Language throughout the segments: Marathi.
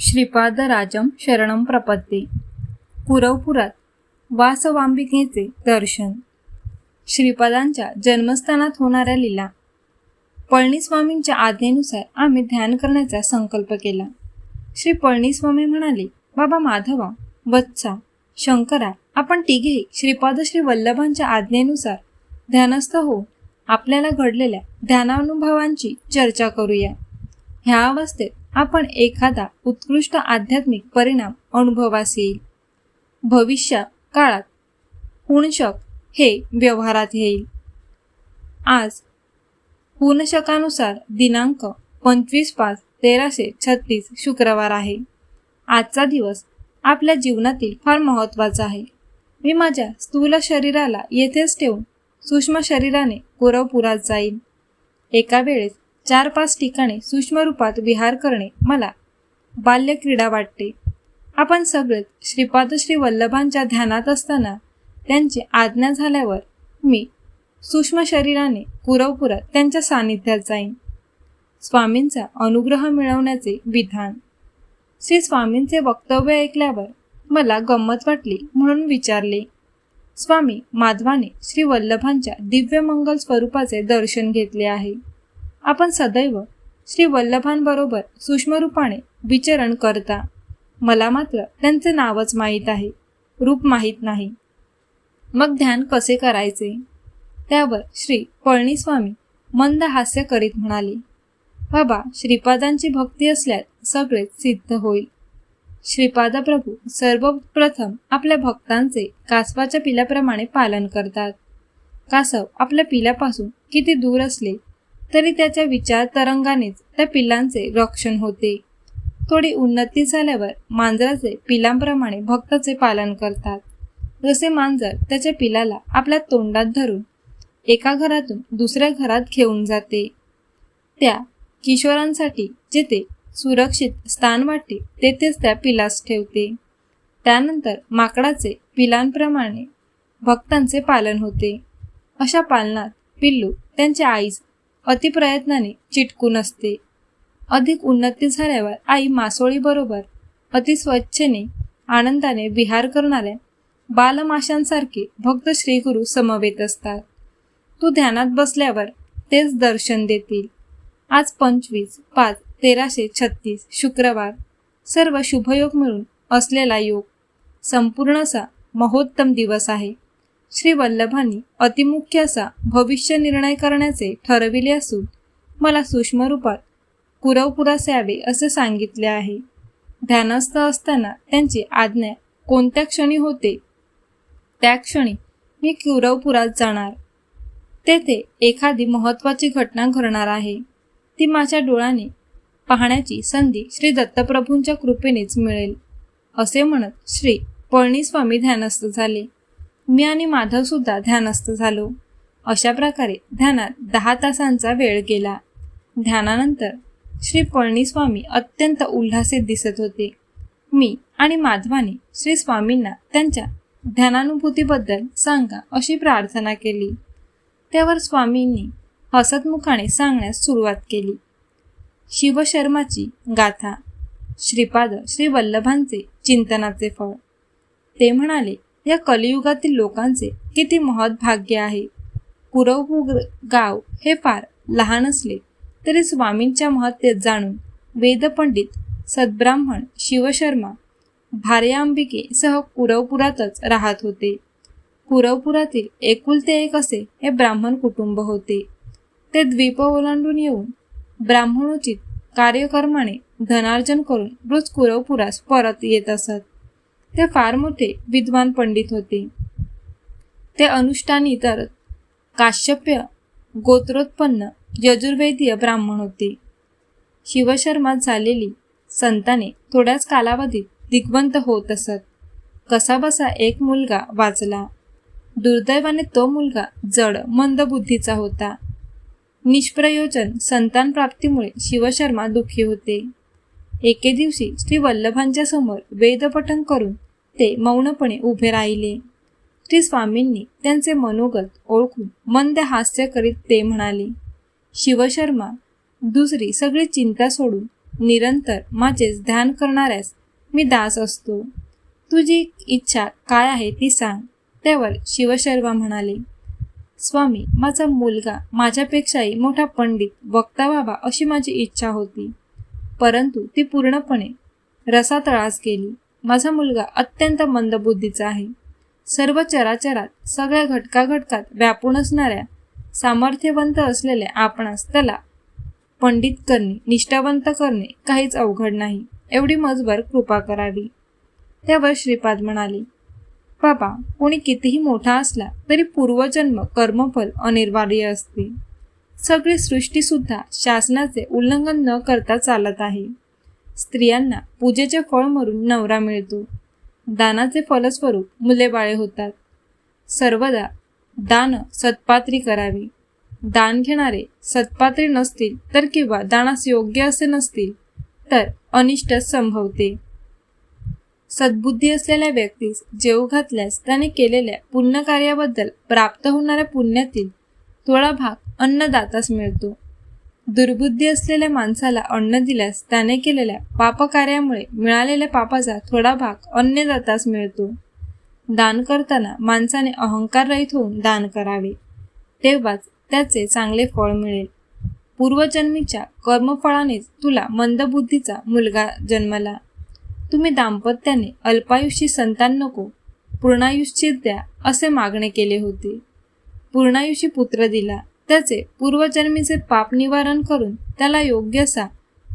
श्रीपादराजम शरणम प्रपत्ते कुरवपुरात वासवांबिकेचे दर्शन. श्रीपादांच्या जन्मस्थानात होणाऱ्या लीला. पळणीस्वामींच्या आज्ञेनुसार आम्ही ध्यान करण्याचा संकल्प केला. श्री पळणीस्वामी म्हणाले बाबा माधवा वत्सा शंकरा आपण तिघेही श्रीपाद श्री वल्लभांच्या आज्ञेनुसार ध्यानस्थ होऊन आपल्याला घडलेल्या ध्यानानुभवांची चर्चा करूया. ह्या अवस्थेत आपण एखादा उत्कृष्ट आध्यात्मिक परिणाम अनुभवास येईल. भविष्य काळात हुणशक हे व्यवहारात येईल. आज हुणशकानुसार दिनांक पंचवीस पाच तेराशे छत्तीस शुक्रवार आहे. आजचा दिवस आपल्या जीवनातील फार महत्त्वाचा आहे. मी माझ्या स्थूल शरीराला येथेच ठेवून सूक्ष्म शरीराने कुरवपुरात जाईल एका वेळेस चार पाच ठिकाणी सूक्ष्म रूपात विहार करणे मला बाल्यक्रीडा वाटते. आपण सगळेच श्रीपाद श्री वल्लभांच्या ध्यानात असताना त्यांची आज्ञा झाल्यावर मी सूक्ष्म शरीराने कुरवपुरात त्यांच्या सानिध्यात जाईन. स्वामींचा अनुग्रह मिळवण्याचे विधान. श्री स्वामींचे वक्तव्य ऐकल्यावर मला गंमत वाटली म्हणून विचारले. स्वामी माधवाने श्री वल्लभांच्या दिव्य मंगल स्वरूपाचे दर्शन घेतले आहे. आपण सदैव श्री वल्लभांबरोबर सूक्ष्मरूपाने विचरण करता. मला मात्र त्यांचे नावच माहीत आहे. रूप माहीत नाही. मग ध्यान कसे करायचे? त्यावर श्री पळणीस्वामी मंद हास्य करीत म्हणाले बाबा श्रीपादांची भक्ती असल्यास सगळेच सिद्ध होईल. श्रीपाद प्रभू सर्वप्रथम आपल्या भक्तांचे कासवाच्या पिल्याप्रमाणे पालन करतात. कासव आपल्या पिल्यापासून किती दूर असले तरी त्याच्या विचार तरंगानेच त्या पिल्लांचे रक्षण होते. थोडी उन्नती झाल्यावर मांजराचे पिलांप्रमाणे भक्ताचे पालन करतात. जसे मांजर त्याच्या पिलाला आपल्या तोंडात धरून एका घरातून दुसऱ्या घरात घेऊन जाते. त्या किशोरांसाठी जिथे सुरक्षित स्थान वाटते तेथेच त्या पिलास ठेवते. त्यानंतर माकडाचे पिलांप्रमाणे भक्तांचे पालन होते. अशा पालनात पिल्लू त्यांच्या आईस अतिप्रयत्नाने चिटकून असते. अधिक उन्नती झाल्यावर आई मासोळीबरोबर अतिस्वच्छेने आनंदाने विहार करणाऱ्या बालमाशांसारखे भक्त श्रीगुरु समवेत असतात. तू ध्यानात बसल्यावर तेच दर्शन देतील. आज पंचवीस पाच तेराशे छत्तीस शुक्रवार. सर्व शुभयोग मिळून असलेला योग संपूर्ण असा महोत्तम दिवस आहे. श्री वल्लभांनी अतिमुख्य असा भविष्य निर्णय करण्याचे ठरविले असून मला सूक्ष्म रूपात कुरवपुरास यावे असे सांगितले आहे. ध्यानस्थ असताना त्यांची आज्ञा कोणत्या क्षणी होते? त्या क्षणी मी कुरवपुरात जाणार. तेथे एखादी महत्त्वाची घटना घडणार आहे. ती माझ्या डोळ्याने पाहण्याची संधी श्री दत्तप्रभूंच्या कृपेनेच मिळेल असे म्हणत श्री पळणीस्वामी ध्यानस्थ झाले. मी आणि माधव सुद्धा ध्यानस्थ झालो. अशा प्रकारे ध्यानात दहा तासांचा वेळ गेला. ध्यानानंतर श्री पळणीस्वामी अत्यंत उल्हासित दिसत होते. मी आणि माधवाने श्री स्वामींना त्यांच्या ध्यानानुभूतीबद्दल सांगा अशी प्रार्थना केली. त्यावर स्वामींनी हसतमुखाने सांगण्यास सुरुवात केली. शिवशर्माची गाथा श्रीपाद श्री वल्लभांचे चिंतनाचे फळ. ते म्हणाले या कलियुगातील लोकांचे किती महत् भाग्य आहे. कुरवपू गाव हे फार लहान असले तरी स्वामींच्या महत्तेत जाणून वेदपंडित सद्ब्राह्मण शिवशर्मा भार्यांबिके सह कुरवपुरातच राहत होते. कुरवपुरातील एकुलते एक असे हे ब्राह्मण कुटुंब होते. ते द्वीप ओलांडून येऊन ब्राह्मणोचित कार्यकर्माने धनार्जन करून रोज कुरवपुरास परत येत असत. ते फार मोठे विद्वान पंडित होते. ते अनुष्ठानी तर काश्यप्य गोत्रोत्पन्न यजुर्वेदीय ब्राह्मण होते. शिवशर्मात झालेली संताने थोड्याच कालावधीत दिग्वंत होत असत. कसाबसा एक मुलगा वाचला. दुर्दैवाने तो मुलगा जड मंदबुद्धीचा होता. निष्प्रयोजन संतान प्राप्तीमुळे शिवशर्मा दुःखी होते. एके दिवशी श्री वल्लभांच्या समोर वेदपठन करून ते मौनपणे उभे राहिले. श्री स्वामींनी त्यांचे मनोगत ओळखून मंद हास्य करीत ते म्हणाले शिवशर्मा दुसरी सगळी चिंता सोडून निरंतर माझेच ध्यान करणाऱ्यास मी दास असतो. तुझी इच्छा काय आहे ती सांग. त्यावर शिवशर्मा म्हणाले स्वामी माझा मुलगा माझ्यापेक्षाही मोठा पंडित वक्ता व्हावा अशी माझी इच्छा होती. परंतु ती पूर्णपणे रसातळास गेली. माझा मुलगा अत्यंत मंदबुद्धीचा आहे. सर्व चराचरात सगळ्या घटकाघटकात व्यापून असणाऱ्या सामर्थ्यवंत असलेल्या आपणास त्याला पंडित करणे निष्ठावंत करणे काहीच अवघड नाही. एवढी मजबर कृपा करावी. त्यावर श्रीपाद म्हणाले बाबा कोणी कितीही मोठा असला तरी पूर्वजन्म कर्मफल अनिवार्य असते. सगळी सृष्टीसुद्धा शासनाचे उल्लंघन न करता चालत आहे. स्त्रियांना पूजेचे फळ मरून नवरा मिळतो. दानाचे फलस्वरूप मुले बाळे होतात. सर्वदा दान सत्पात्री करावी. दान घेणारे सत्पात्री नसतील तर किंवा दानास योग्य असे नसतील तर अनिष्ट संभवते. सद्बुद्धी असलेल्या व्यक्तीस जेव घातल्यास त्याने केलेल्या पुण्यकार्याबद्दल प्राप्त होणाऱ्या पुण्यातील थोडा भाग अन्नदातास मिळतो. दुर्बुद्धी असलेल्या माणसाला अन्न दिल्यास त्याने केलेल्या पापकार्यामुळे मिळालेल्या पापाचा थोडा भाग अन्नदातास मिळतो. दान करताना माणसाने अहंकाररहित होऊन दान करावे. तेव्हाच त्याचे चांगले फळ मिळेल. पूर्वजन्मीच्या कर्मफळानेच तुला मंदबुद्धीचा मुलगा जन्मला. तुम्ही दाम्पत्याने अल्पायुषी संतान नको पूर्णायुष्य द्या असे मागणे केले होते. पूर्णायुषी पुत्र दिला. त्याचे पूर्वजन्मीचे पाप निवारण करून त्याला योग्य असा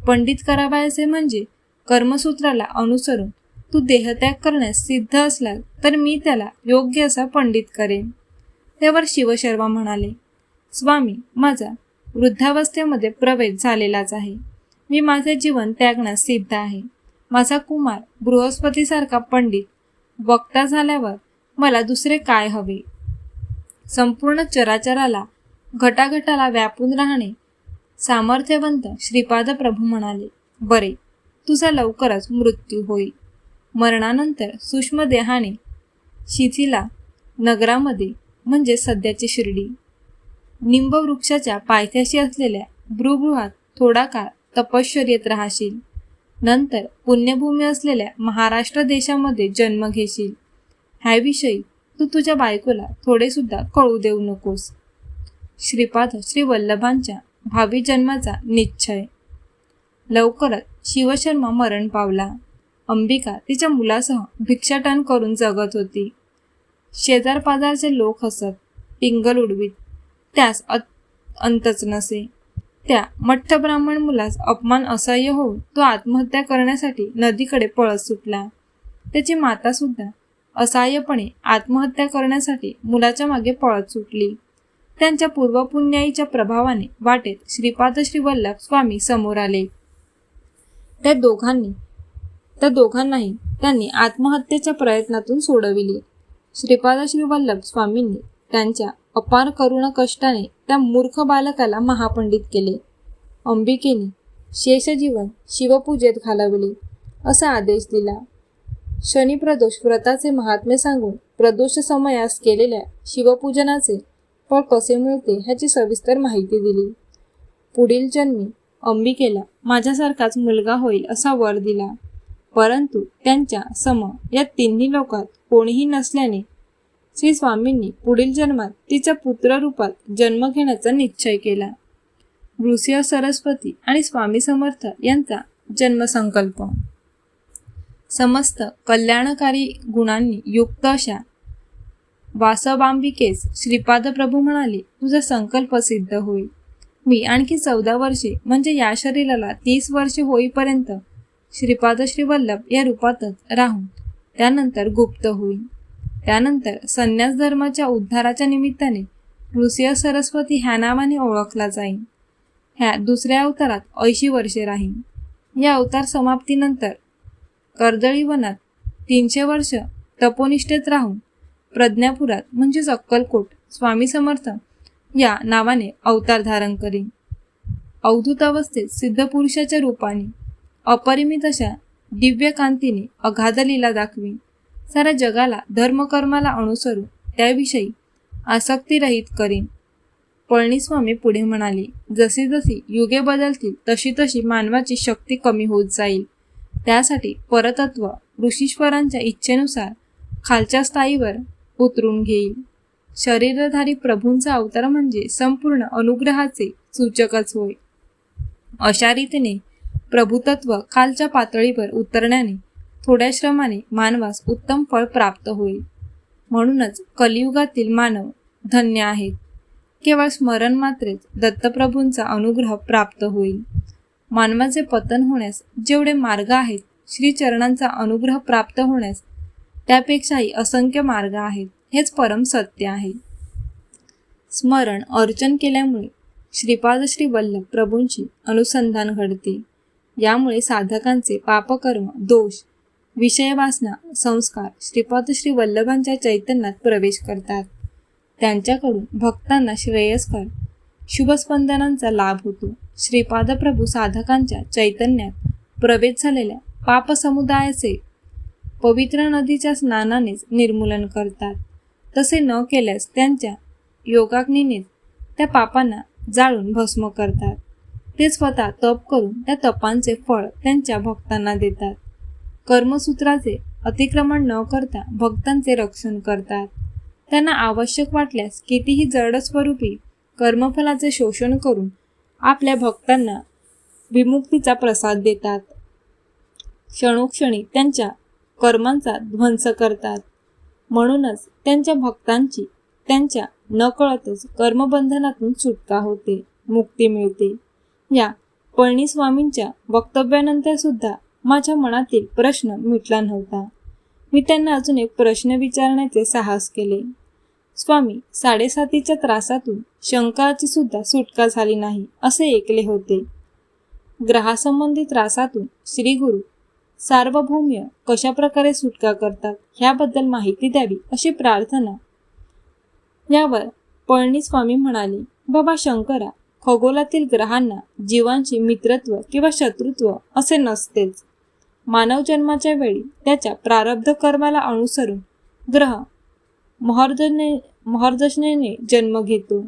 पंडित करावायचे म्हणजे कर्मसूत्राला अनुसरून तू देहत्याग करण्यास सिद्ध असला तर मी त्याला योग्य असा पंडित करेन. त्यावर शिवशर्मा म्हणाले स्वामी माझा वृद्धावस्थेमध्ये प्रवेश झालेलाच आहे. मी माझे जीवन त्यागण्यास सिद्ध आहे. माझा कुमार बृहस्पतीसारखा पंडित वक्ता झाल्यावर मला दुसरे काय हवे? संपूर्ण चराचराला घटाघटाला व्यापून राहणे सामर्थ्यवंत श्रीपाद प्रभू म्हणाले बरे तुझा लवकरच मृत्यू होईल. मरणानंतर सूक्ष्म देहाने शिथिला नगरामध्ये म्हणजे सध्याची शिर्डी. निंबवृक्षाच्या पायथ्याशी असलेल्या भ्रुगृहात थोडा काळ तपश्चर्येत राहशील. नंतर पुण्यभूमी असलेल्या महाराष्ट्र देशामध्ये जन्म घेशील. ह्याविषयी तू तुझ्या बायकोला थोडेसुद्धा कळू देऊ नकोस. श्रीपाद श्री वल्लभांच्या भावी जन्माचा निश्चय. लवकरच शिवशर्मा मरण पावला. अंबिका तिच्या मुलासह भिक्षाटन करून जगत होती. शेजारपाजारचे लोक हसत पिंगल उडवीत. त्यास अंतच नसे. त्या मठ्ठ ब्राह्मण मुलास अपमान असह्य होऊन तो आत्महत्या करण्यासाठी नदीकडे पळत सुटला. त्याची माता सुद्धा असहाय्यपणे आत्महत्या करण्यासाठी मुलाच्या मागे पळत सुटली. त्यांच्या पूर्वपुण्याईच्या प्रभावाने वाटेत श्रीपाद श्री वल्लभ स्वामी समोर आले. त्या दोघांनी त्या दोघांनाही त्यांनी आत्महत्येच्या प्रयत्नातून सोडविले. श्रीपाद श्री वल्लभ स्वामींनी त्यांच्या अपार करुण कष्टाने त्या मूर्ख बालकाला महापंडित केले. अंबिकेने शेषजीवन शिवपूजेत घालविले असा आदेश दिला. शनिप्रदोष व्रताचे महात्म्य सांगून प्रदोष समयास केलेल्या शिवपूजनाचे फळ कसे मिळते ह्याची सविस्तर माहिती दिली. पुढील जन्मी अंबिकेला माझ्यासारखाच मुलगा होईल असा वर दिला. परंतु त्यांच्या सम या तिन्ही लोकात कोणीही नसल्याने श्री स्वामींनी पुढील जन्मात तिच्या पुत्ररूपात जन्म घेण्याचा निश्चय केला. ऋषी सरस्वती आणि स्वामी समर्थ यांचा जन्मसंकल्प. समस्त कल्याणकारी गुणांनी युक्त अशा वासवांबिकेस श्रीपाद प्रभू म्हणाले तुझा संकल्प सिद्ध होईल. मी आणखी चौदा वर्षे म्हणजे या शरीराला तीस वर्षे होईपर्यंत श्रीपाद श्रीवल्लभ या रूपातच राहून त्यानंतर गुप्त होईल. त्यानंतर संन्यास धर्माच्या उद्धाराच्या निमित्ताने ऋषिय सरस्वती ह्या नावाने ओळखला जाईल ह्या दुसऱ्या अवतारात ऐंशी वर्षे राहील या अवतार समाप्तीनंतर कर्दळी वनात तीनशे वर्ष तपोनिष्ठेत राहून प्रज्ञापुरात म्हणजेच अक्कलकोट स्वामी समर्थ या नावाने अवतार धारण करीन. अवधूत अवस्थेत रूपाने अपरिमित अशा दिव्य कांतीने अगाध लीला दाखवी साऱ्या जगाला धर्मकर्माला अनुसरून त्याविषयी आसक्तीरहित करीन. पळणीस्वामी पुढे म्हणाले जशी जशी युगे बदलतील तशी तशी मानवाची शक्ती कमी होत जाईल. त्यासाठी परतत्व ऋषीश्वरांच्या इच्छेनुसार खालच्या स्थायीवर उतरून घेईल शरीरधारी प्रभूंचा अवतार म्हणजे संपूर्ण अनुग्रहाचे सूचकच होय. अशा रीतीने प्रभुतत्व खालच्या पातळीवर उतरण्याने थोड्या श्रमाने मानवास उत्तम फळ प्राप्त होईल. म्हणूनच कलियुगातील मानव धन्य आहेत. केवळ स्मरण मात्रेच दत्तप्रभूंचा अनुग्रह प्राप्त होईल. मानवाचे पतन होण्यास जेवढे मार्ग आहेत श्रीचरणांचा अनुग्रह प्राप्त होण्यास त्यापेक्षाही असंख्य मार्ग आहेत. हेच परम सत्य आहे. स्मरण अर्चन केल्यामुळे श्रीपाद श्री वल्लभ प्रभूंची अनुसंधान घडते. यामुळे साधकांचे पापकर्म दोष विषयवासना संस्कार श्रीपाद श्री वल्लभांच्या चैतन्यात प्रवेश करतात. त्यांच्याकडून भक्तांना श्रेयस्कर शुभस्पंदनांचा लाभ होतो. श्रीपाद प्रभू साधकांच्या चैतन्यात प्रवेश झालेल्या पापसमुदायाचे पवित्र नदीच्या स्नानानेच निर्मूलन करतात. तसे न केल्यास त्यांच्या योगाग्नीनेच त्या पापांना जाळून भस्म करतात. ते स्वतः तप करून त्या तपांचे फळ त्यांच्या भक्तांना देतात. कर्मसूत्राचे अतिक्रमण न करता भक्तांचे रक्षण करतात. त्यांना आवश्यक वाटल्यास कितीही जड स्वरूपी कर्मफलाचे शोषण करून आपल्या भक्तांना विमुक्तीचा प्रसाद देतात. क्षणोक्षणी त्यांच्या कर्मांचा ध्वंस करतात. म्हणूनच त्यांच्या भक्तांची त्यांच्या नकळतच कर्मबंधनातून सुटका होते मुक्ती मिळते. या पळणीस्वामींच्या वक्तव्यानंतर सुद्धा माझ्या मनातील प्रश्न मिटला नव्हता. मी त्यांना अजून एक प्रश्न विचारण्याचे साहस केले. स्वामी साडेसातीच्या त्रासातून शंकाची सुद्धा सुटका झाली नाही असे ऐकले होते. ग्रहासंबंधी त्रासातून श्रीगुरु सार्वभौम्य कशा प्रकारे सुटका करतात ह्याबद्दल माहिती द्यावी अशी प्रार्थना. यावर पळणीस्वामी म्हणाले बाबा शंकरा खगोलातील ग्रहांना जीवांची मित्रत्व किंवा शत्रुत्व असे नसतेच. मानव जन्माच्या वेळी त्याच्या प्रारब्ध कर्माला अनुसरून ग्रह महर्जने महर्दशनेने जन्म घेतो.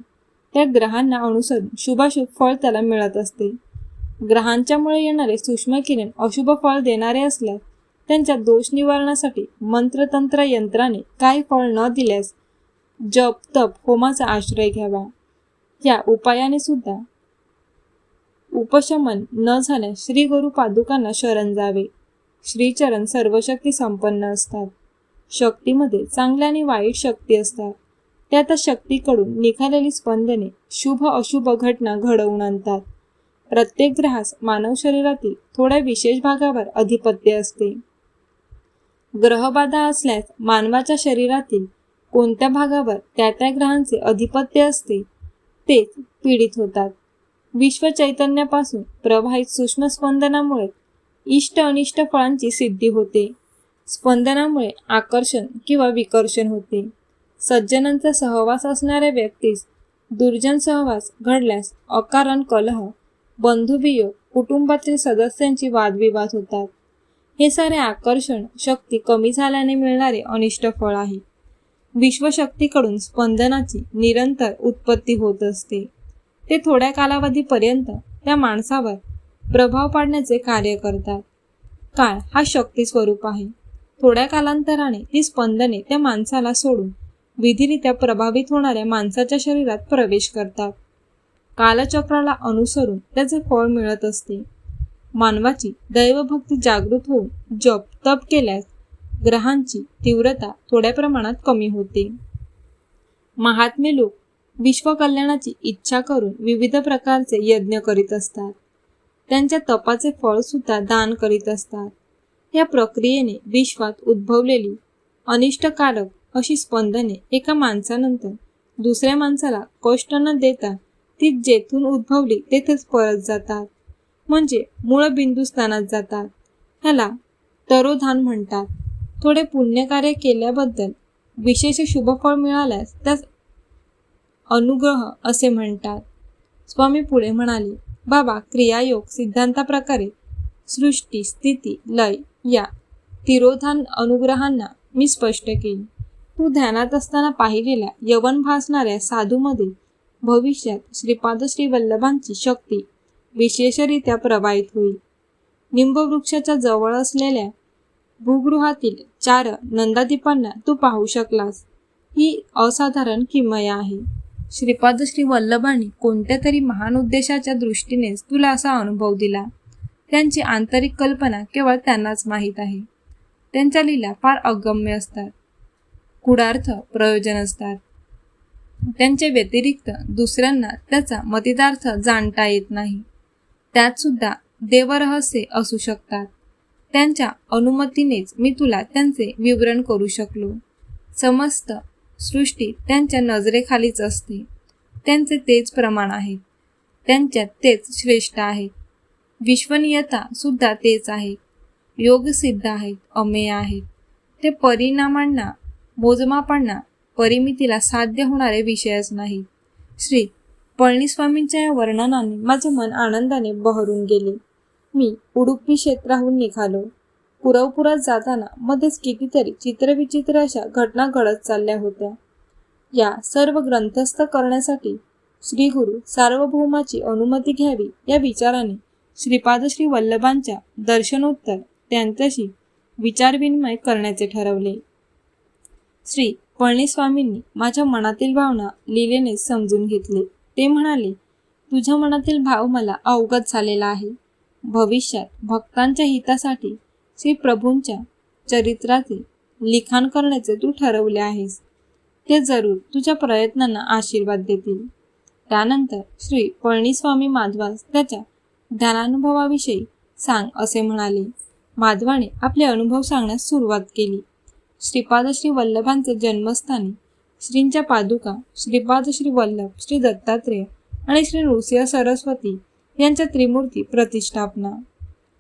त्या ग्रहांना अनुसरून शुभाशुभ फळ त्याला मिळत असते. ग्रहांच्यामुळे येणारे सूक्ष्म किरण अशुभ फळ देणारे असल्यास त्यांच्या दोष निवारणासाठी मंत्रतंत्र यंत्राने काही फळ न दिल्यास जप तप होमाचा आश्रय घ्यावा. या उपायाने सुद्धा उपशमन न झाल्यास श्री गुरु पादुकांना शरण जावे. श्रीचरण सर्वशक्ती संपन्न असतात. शक्तीमध्ये चांगल्या आणि वाईट शक्ती असतात. त्या त्या शक्तीकडून निघालेली स्पंदने शुभ अशुभ घटना घडवून आणतात. प्रत्येक ग्रहास मानव शरीरातील थोड्या विशेष भागावर अधिपत्य असते. ग्रहबाधा असल्यास मानवाच्या शरीरातील कोणत्या भागावर त्या त्या ग्रहांचे अधिपत्य असते तेच पीडित होतात. विश्व चैतन्यापासून प्रवाहित सूक्ष्म स्पंदनामुळे इष्ट अनिष्ट फळांची सिद्धी होते. स्पंदनामुळे आकर्षण किंवा विकर्षण होते. सज्जनांचा सहवास असणाऱ्या व्यक्तीस दुर्जन सहवास घडल्यास अकारण कलह बंधुवियोग कुटुंबातील सदस्यांची वादविवाद होतात. हे सारे आकर्षण शक्ती कमी झाल्याने मिळणारे अनिष्ट फळ आहे. विश्वशक्तीकडून स्पंदनाची निरंतर उत्पत्ती होत असते. ते थोड्या कालावधीपर्यंत त्या माणसावर प्रभाव पाडण्याचे कार्य करतात. काळ हा शक्ती स्वरूप आहे. थोड्या कालांतराने ती स्पंदने त्या माणसाला सोडून विधिरित्या प्रभावित होणाऱ्या माणसाच्या शरीरात प्रवेश करतात. कालचक्राला अनुसरून त्याचे फळ मिळत असते. मानवाची दैवभक्ती जागृत होऊन जप तप केल्यास ग्रहांची तीव्रता थोड्या प्रमाणात कमी होते. महात्मे लोक विश्वकल्याणाची इच्छा करून विविध प्रकारचे यज्ञ करीत असतात. त्यांच्या तपाचे फळ सुद्धा दान करीत असतात. या प्रक्रियेने विश्वात उद्भवलेली अनिष्टकारक अशी स्पंदने एका माणसानंतर दुसऱ्या माणसाला कष्ट न देता ती जेथून उद्भवली तेथेच परत जातात. म्हणजे मूळ बिंदुस्थानात जातात. ह्याला तरोधान म्हणतात. थोडे पुण्यकार्य केल्याबद्दल विशेष शुभफळ मिळाल्यास त्यास अनुग्रह असे म्हणतात. स्वामी पुढे म्हणाले बाबा क्रियायोग सिद्धांताप्रकारे सृष्टी स्थिती लय या तिरोधान अनुग्रहांना मी स्पष्ट केली. तू ध्यानात असताना पाहिलेल्या यवन भासणाऱ्या साधूमध्ये भविष्यात श्रीपाद श्री वल्लभांची शक्ती विशेषरित्या प्रवाहित होईल. निंबवृक्षाच्या जवळ असलेल्या भूगृहातील चार नंदादीपांना तू पाहू शकलास. ही असाधारण किमया आहे. श्रीपाद श्री वल्लभांनी कोणत्या तरी महान उद्देशाच्या दृष्टीनेच तुला असा अनुभव दिला? त्यांची आंतरिक कल्पना केवळ त्यांनाच माहीत आहे. त्यांच्या लीला फार अगम्य असतात. कुडार्थ प्रयोजन असतात. त्यांच्या व्यतिरिक्त दुसऱ्यांना त्याचा मतितार्थ जाणता येत नाही. त्यात सुद्धा देवरहस्ये असू शकतात. त्यांच्या अनुमतीनेच मी तुला त्यांचे विवरण करू शकलो. समस्त सृष्टी त्यांच्या नजरेखालीच असते. त्यांचे तेच प्रमाण आहे. त्यांच्यात तेच श्रेष्ठ आहेत विश्वनीयता सुद्धा तेच आहे. योगसिद्ध आहेत अमेय आहेत. ते परिणामांना मोजमापांना परिमितीला साध्य होणारे विषयच नाही. श्री पळणीस्वामींच्या या वर्णनाने माझे मन आनंदाने बहरून गेले. मी उडुपी क्षेत्राहून निघालो. पुरवपुरात जाताना मध्येच कितीतरी चित्रविचित्र अशा घटना घडत चालल्या होत्या. या सर्व ग्रंथस्थ करण्यासाठी श्रीगुरु सार्वभौमाची अनुमती घ्यावी या विचाराने श्रीपाद श्री वल्लभांच्या दर्शनोत्तर त्यांच्याशी विचारविनिमय करण्याचे ठरवले. श्री पळणीस्वामींनी माझ्या मनातील भावना लिलेने समजून घेतले. ते म्हणाले तुझ्या मनातील भाव मला अवगत झालेला आहे. भविष्यात भक्तांच्या हितासाठी श्री प्रभूंच्या चरित्राचे लिखाण करण्याचे तू ठरवले आहेस. ते जरूर तुझ्या प्रयत्नांना आशीर्वाद देतील. त्यानंतर श्री पळणीस्वामी माधवास त्याच्या ध्यानानुभवाविषयी सांग असे म्हणाले. माधवाने आपले अनुभव सांगण्यास सुरुवात केली. श्रीपाद श्री वल्लभांचे जन्मस्थानी श्रींच्या पादुका श्रीपाद श्री वल्लभ श्री दत्तात्रेय आणि श्री नृसिंह सरस्वती यांच्या त्रिमूर्ती प्रतिष्ठापना.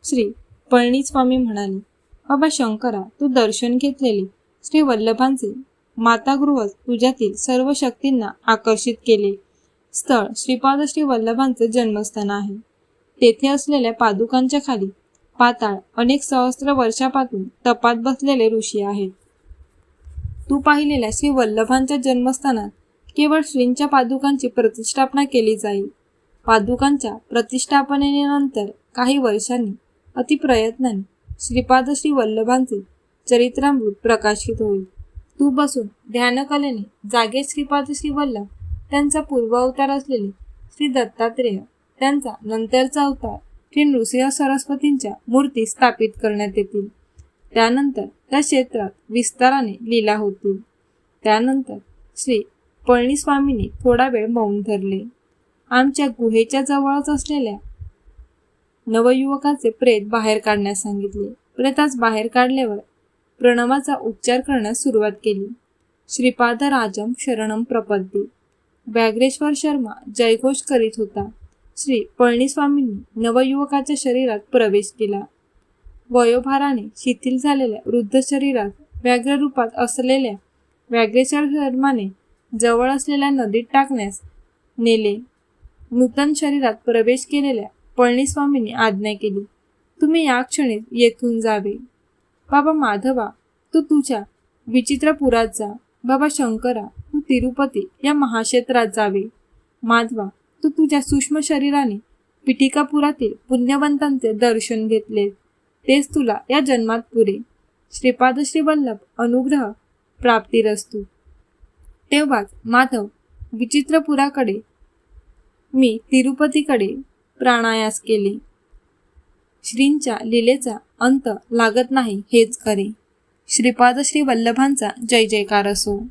श्री पळणीस्वामी म्हणाले बाबा शंकरा तू दर्शन घेतलेले श्री वल्लभांचे मातागृह तुझ्यातील सर्व शक्तींना आकर्षित केले. स्थळ श्रीपाद श्री वल्लभांचे जन्मस्थान आहे. तेथे असलेल्या पादुकांच्या खाली पाताळ अनेक सहस्त्र वर्षापासून तपात बसलेले ऋषी आहेत. तू पाहिलेल्या श्री वल्लभांच्या जन्मस्थानात केवळ श्रींच्या पादुकांची प्रतिष्ठापना केली जाईल. पादुकांच्या प्रतिष्ठापनेनंतर काही वर्षांनी अतिप्रयत्नाने श्रीपाद श्री वल्लभांचे चरित्रामृत प्रकाशित होईल. तू बसून ध्यानकलेने जागे श्रीपाद श्री वल्लभ त्यांचा पूर्वावतार असलेले श्री दत्तात्रेय त्यांचा नंतरचा अवतार श्री नृसिंह सरस्वतींच्या मूर्ती स्थापित करण्यात येतील. त्यानंतर त्या क्षेत्रात विस्ताराने लीला होतील त्यानंतर श्री पळणीस्वामींनी थोडा वेळ मौन धरले. आमच्या गुहेच्या जवळच असलेल्या नवयुवकाचे प्रेत बाहेर काढण्यास सांगितले. प्रेतास बाहेर काढल्यावर प्रणवाचा उच्चार करण्यास सुरुवात केली. श्रीपाद राजम शरणम प्रपद्ये. व्याघ्रेश्वर शर्मा जयघोष करीत होता. श्री पळणीस्वामींनी नवयुवकाच्या शरीरात प्रवेश केला. वयोभाराने शिथिल झालेल्या वृद्ध शरीरात व्याघ्ररूपात असलेल्या व्याघ्रेश्वर धर्माने जवळ असलेल्या नदीत टाकण्यास नेले. नूतन शरीरात प्रवेश केलेल्या पळणीस्वामींनी आज्ञा केली. तुम्ही या क्षणी येथून जावे. बाबा माधवा तू तुझ्या विचित्रपुरात जा. बाबा शंकरा तू तिरुपती या महाक्षेत्रात जावे. माधवा तू तुझ्या सूक्ष्म शरीराने पिटिकापुरातील पुण्यवंतांचे दर्शन घेतले तेच तुला या जन्मात पुरे श्रीपाद वल्लभ अनुग्रह प्राप्तीरस्तू तेव्हाच माधव विचित्रपुराकडे मी तिरुपतीकडे प्राणायास केले. श्रींच्या लीलेचा अंत लागत नाही हेच खरे. श्रीपादश्री वल्लभांचा जय जयकार असो.